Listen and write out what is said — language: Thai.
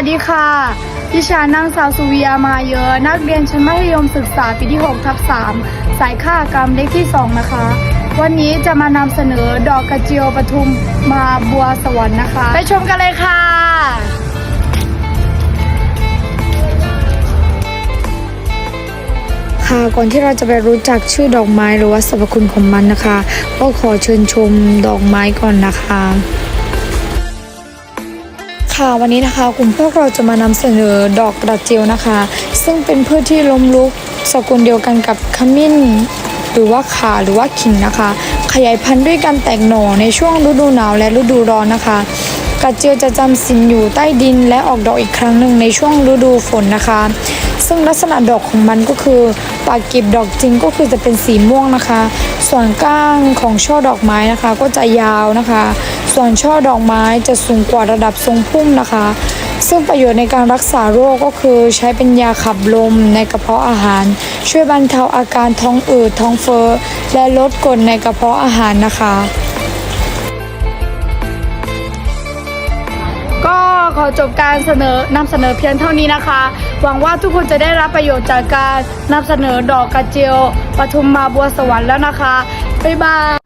วัสดีค่ะ ดิฉันนางสาวสุวิยามาเยอะ นักเรียนชั้นมัธยมศึกษาปีที่6ทับ3สายค่ากรรมเลขที่ 2 นะคะ วันนี้จะมานำเสนอดอกกระเจียวปทุมมาบัวสวรรค์นะคะ ไปชมกันเลยค่ะ ค่ะก่อนที่เราจะไปรู้จักชื่อดอกไม้หรือว่าสรรพคุณของมันนะคะ ก็ขอเชิญชมดอกไม้ก่อนนะคะ ค่ะวันนี้นะคะกลุ่มพวกเราจะมานำเสนอดอกกระเจียวนะคะ ซึ่งเป็นพืชที่ล้มลุกสกุลเดียวกันกับขมิ้น หรือว่าขาหรือว่าขิงนะคะ ขยายพันธุ์ด้วยการแตกหน่อในช่วงฤดูหนาวและฤดูร้อนนะคะ กระเจียวจะจำสินอยู่ใต้ดินและออกดอกอีกครั้งหนึ่งในช่วงฤดูฝนนะคะ ซึ่งลักษณะดอกของมันก็คือปากกีบดอกจริงก็คือจะเป็นสีม่วงนะคะ ส่วนก้างของช่อดอกไม้นะคะ ก็จะยาวนะคะ ส่วนช่อดอกไม้จะสูงกว่าระดับทรงพุ่มนะคะ ซึ่งประโยชน์ในการรักษาโรคก็คือใช้เป็นยาขับลมในกระเพาะอาหาร ช่วยบรรเทาอาการท้องอืดท้องเฟ้อและลดกรดในกระเพาะอาหารนะคะ ขอจบการเสนอนำเสนอเพียงเท่านี้นะคะ หวังว่าทุกคนจะได้รับประโยชน์จากการนำเสนอดอกกระเจียวปทุมมาบัวสวรรค์แล้วนะคะ บ๊ายบาย